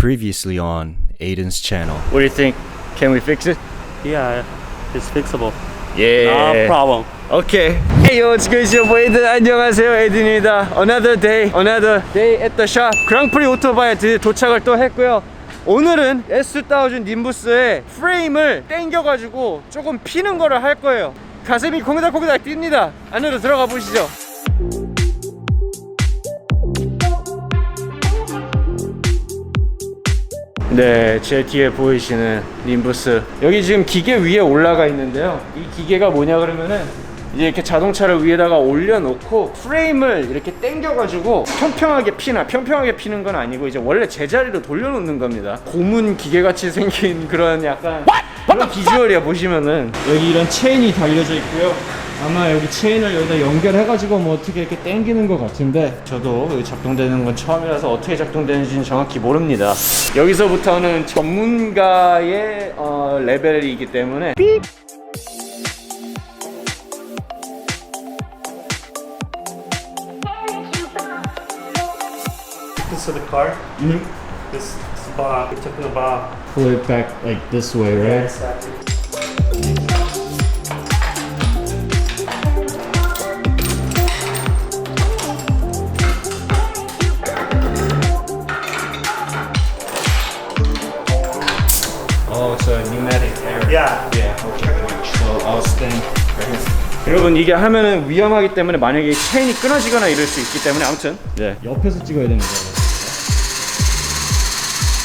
Previously on Aiden's channel. What do you think? Can we fix it? Yeah, it's fixable. Yeah. No problem. Okay. Hey, what's good, it's your boy. 안녕하세요, 에이든입니다. Another day, another day at the shop. 그랑프리 오토바이에 드디어 도착을 또 했고요. 오늘은 S2000 님부스의 프레임을 땡겨가지고 조금 피는 거를 할 거예요. 가슴이 공기닥공기닥 뜁니다. 안으로 들어가 보시죠. 네, 제 뒤에 보이시는 님부스. 여기 지금 기계 위에 올라가 있는데요. 이 기계가 뭐냐 그러면은 이제 이렇게 자동차를 위에다가 올려놓고 프레임을 이렇게 당겨가지고 평평하게 피나 평평하게 피는 건 아니고 이제 원래 제자리로 돌려놓는 겁니다. 고문 기계같이 생긴 그런 약간 그런 비주얼이야 보시면은 여기 이런 체인이 달려져 있고요. 아마 여기 체인을 여기다 연결해가지고 뭐 어떻게 이렇게 당기는 것 같은데 저도 여기 작동되는 건 처음이라서 어떻게 작동되는지는 정확히 모릅니다. 여기서부터는 전문가의 어, 레벨이기 때문에 This is the car. This is the bar. We're talking about. pull it back like this way, right? Exactly. 여러분 이게 하면은 위험하기 때문에 만약에 체인이 끊어지거나 이럴 수 있기 때문에 아무튼 네. 옆에서 찍어야 거예요.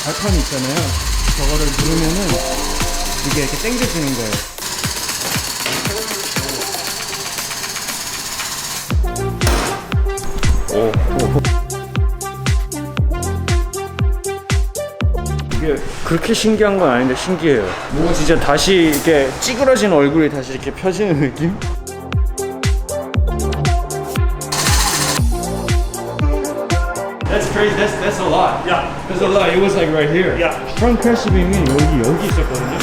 발판이 있잖아요. 저거를 누르면은 이게 이렇게 당겨지는 거예요. 오, 오. 이게 그렇게 신기한 건 아닌데 신기해요. 뭔가 진짜 다시 이렇게 찌그러진 얼굴이 다시 이렇게 펴지는 느낌? That's crazy. That's that's a lot. Yeah. That's a lot. It was like right here. Yeah. 프ont 크래시 빔이 여기 여기 있었거든요.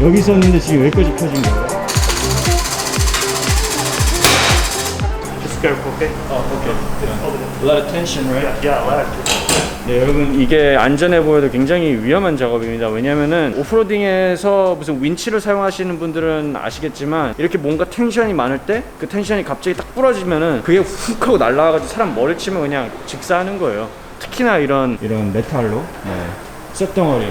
여기 있었는데 지금 여기까지 펴진 거예요. Just careful, okay? 어, 오케이. Over there. A lot of tension, right? Yeah, left. 네, 여러분 이게 안전해 보여도 굉장히 위험한 작업입니다. 왜냐면은 오프로딩에서 무슨 윈치를 사용하시는 분들은 아시겠지만 이렇게 뭔가 텐션이 많을 때 그 텐션이 갑자기 딱 부러지면은 그게 훅 하고 날아가가지고 사람 머리 치면 그냥 직사하는 거예요. 특히나 이런 이런 메탈로 네. 쇳덩어리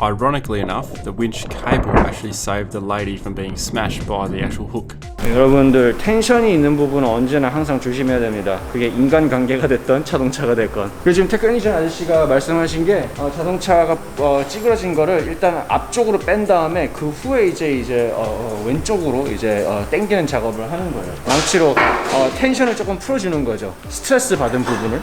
Ironically enough, the winch cable actually saved the lady from being smashed by the actual hook. 네, 여러분들 텐션이 있는 부분은 언제나 항상 조심해야 됩니다. 그게 인간 관계가 됐던 자동차가 됐건. 그리고 지금 테크니션 아저씨가 말씀하신 게 어, 자동차가 어, 찌그러진 거를 일단 앞쪽으로 뺀 다음에 그 후에 이제 이제 어, 어, 왼쪽으로 이제 어, 당기는 작업을 하는 거예요. 망치로 어, 텐션을 조금 풀어주는 거죠. 스트레스 받은 부분을.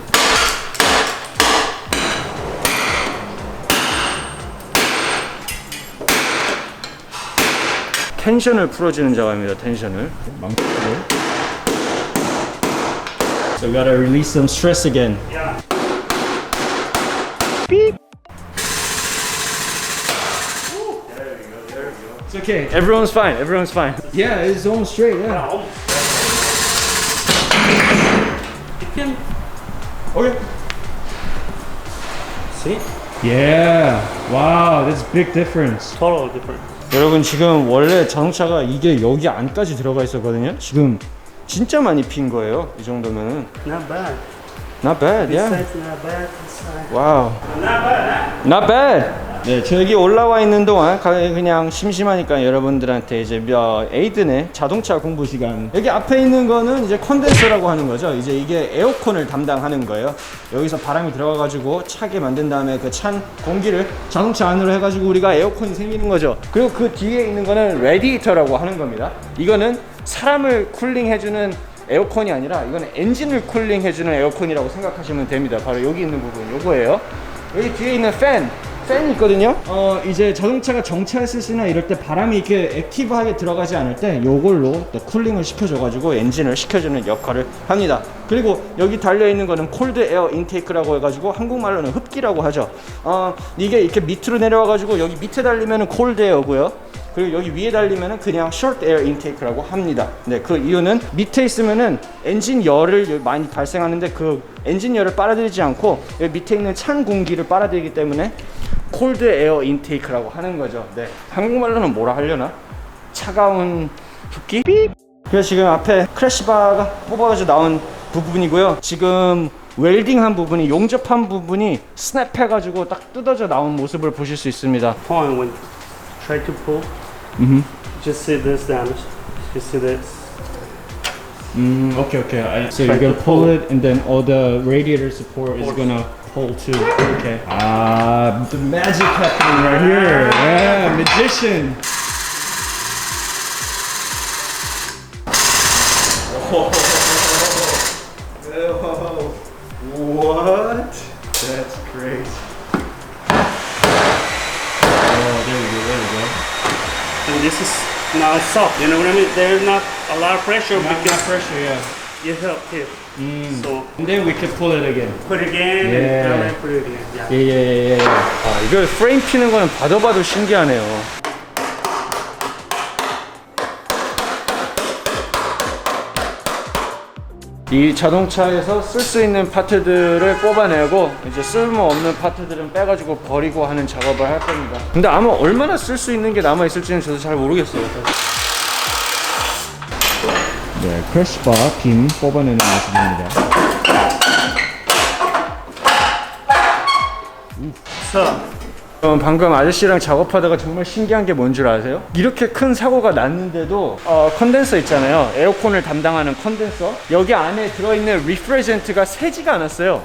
텐션을 풀어주는 작업입니다. 텐션을 망치로. So we gotta release some stress again. Yeah. It's okay. Everyone's fine. Everyone's fine. Yeah, it's almost straight. Yeah. Now, you can Okay. see. Yeah. Wow, that's big difference. Total different. 여러분 지금 원래 자동차가 이게 여기 안까지 들어가 있었거든요. 지금 진짜 많이 핀 거예요. 이 정도면은. Not bad. Not bad. Yeah. side's not bad. 와우. Not bad. Not bad. 네, 저 여기 올라와 있는 동안 가- 그냥 심심하니까 여러분들한테 이제 몇 에이든의 자동차 공부 시간. 여기 앞에 있는 거는 이제 컨덴서라고 하는 거죠. 이제 이게 에어컨을 담당하는 거예요. 여기서 바람이 들어가가지고 차게 만든 다음에 그 찬 공기를 자동차 안으로 해가지고 우리가 에어컨이 생기는 거죠. 그리고 그 뒤에 있는 거는 레디에이터라고 하는 겁니다. 이거는 사람을 쿨링해주는 에어컨이 아니라 이거는 엔진을 쿨링해주는 에어컨이라고 생각하시면 됩니다. 바로 여기 있는 부분 요거예요. 여기 뒤에 있는 팬, 팬이 있거든요. 어 이제 자동차가 정차했을 때나 이럴 때 바람이 이렇게 액티브하게 들어가지 않을 때 요걸로 또 쿨링을 시켜줘가지고 엔진을 식혀주는 역할을 합니다. 그리고 여기 달려 있는 거는 콜드 에어 인테이크라고 해가지고 한국말로는 흡기라고 하죠. 어 이게 이렇게 밑으로 내려와가지고 여기 밑에 달리면은 콜드 에어고요. 그리고 여기 위에 달리면은 그냥 short air intake라고 합니다. 네, 그 이유는 밑에 있으면은 엔진 열을 많이 발생하는데 그 엔진 열을 빨아들이지 않고 밑에 있는 찬 공기를 빨아들이기 때문에 cold air intake라고 하는 거죠. 네, 한국말로는 뭐라 하려나? 차가운 흡기? 그래서 지금 앞에 크래시바가 뽑아져 나온 부분이고요. 지금 웰딩한 부분이 용접한 부분이 스냅해가지고 딱 뜯어져 나온 모습을 보실 수 있습니다. Point when try to pull. Mhm. Just see this damage. Just see this. Mm, okay, okay. I, so you're gonna pull it, and then all the radiator support is gonna pull too. Okay. Ah, the magic happening right here. Yeah, magician. What? That's great. Oh, there we go. There we go. And this is now it's soft. You know what I mean? There's not a lot of pressure Not, not because pressure, yeah. You help here. So And then we can pull it again. put it again Yeah. and then put it again. Yeah. 예예예예. 아 이걸 프레임 피는 거는 봐도 봐도 신기하네요. 이 자동차에서 쓸 수 있는 파트들을 뽑아내고 이제 쓸모없는 파트들은 빼가지고 버리고 하는 작업을 할 겁니다. 근데 아마 얼마나 쓸 수 있는 게 남아 있을지는 저도 잘 모르겠어요. 네, 크래시바 빔 뽑아내는 모습입니다. 어, 방금 아저씨랑 작업하다가 정말 신기한 게 뭔 줄 아세요? 이렇게 큰 사고가 났는데도 어, 컨덴서 있잖아요. 에어컨을 담당하는 컨덴서. 여기 안에 들어있는 리프레젠트가 새지가 않았어요.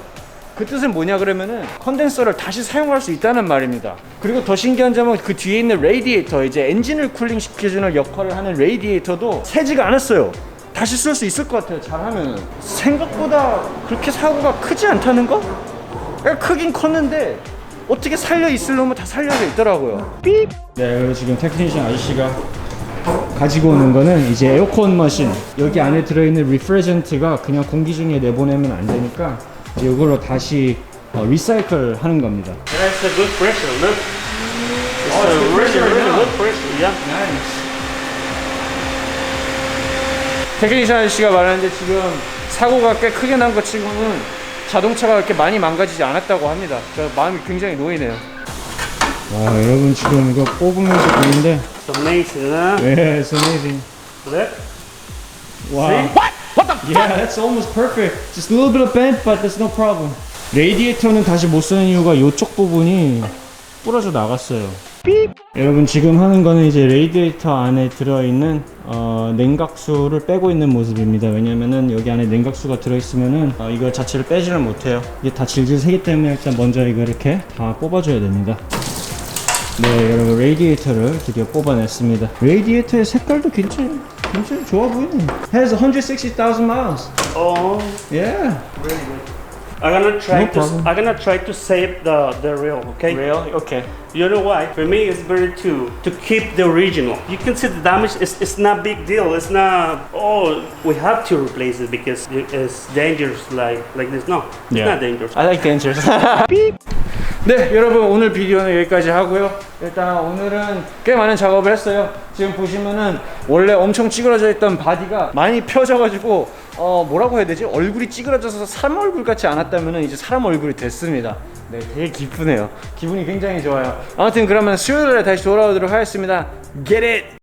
그 뜻은 뭐냐 그러면은 컨덴서를 다시 사용할 수 있다는 말입니다. 그리고 더 신기한 점은 그 뒤에 있는 레디에이터 이제 엔진을 쿨링 시켜주는 역할을 하는 레디에이터도 새지가 않았어요. 다시 쓸 수 있을 것 같아요. 잘하면은 생각보다 그렇게 사고가 크지 않다는 거? 그러니까 크긴 컸는데 어떻게 살려 있을 놈은 다 살려져 있더라고요. 삐. 네, 그리고 지금 테크니션 아저씨가 가지고 오는 거는 이제 에어컨 머신. 여기 안에 들어있는 리프레젠트가 그냥 공기 중에 내보내면 안 되니까 이걸로 다시 어, 리사이클 하는 겁니다. that's a good pressure. Look. It's a really, really good pressure. Yeah. 테크니션 아저씨가 말하는데 지금 사고가 꽤 크게 난 것 치고는 자동차가 그렇게 많이 망가지지 않았다고 합니다. 저 마음이 굉장히 놓이네요. 와, 여러분 지금 이거 뽑으면서 보는데 It's amazing, huh? 네, it's amazing. Look. Wow. What? What the Yeah, that's almost perfect. Just a little bit of bent, but there's no problem. 레디에이터는 다시 못 쓰는 이유가 이쪽 부분이 부러져 나갔어요. 여러분 지금 하는 거는 이제 레디에이터 안에 들어있는 어, 냉각수를 빼고 있는 모습입니다. 왜냐면은 여기 안에 냉각수가 들어있으면은 어, 이거 자체를 빼지를 못해요. 이게 다 질질 새기 때문에 일단 먼저 이거 이렇게 다 뽑아줘야 됩니다. 네, 여러분 레디에이터를 드디어 뽑아냈습니다. 레디에이터의 색깔도 굉장히 굉장히 좋아 보이네. Has 160,000 miles. Oh, Yeah. I'm gonna try No to. problem. I'm gonna try to save the the rail. Okay. Real? Okay. You know why? For me, it's better to to keep the original. You can see the damage. It's, it's not big deal. It's not. Oh, we have to replace it because it- it's dangerous. Like like this. No, it's Yeah. not dangerous. I like dangerous. 네, 여러분 오늘 비디오는 여기까지 하고요. 일단 오늘은 꽤 많은 작업을 했어요. 지금 보시면은 원래 엄청 찌그러져 있던 바디가 많이 펴져가지고 어 뭐라고 해야 되지? 얼굴이 찌그러져서 사람 얼굴 같지 않았다면은 이제 사람 얼굴이 됐습니다. 네, 되게 기쁘네요. 기분이 굉장히 좋아요. 아무튼 그러면 수요일에 다시 돌아오도록 하겠습니다. Get it!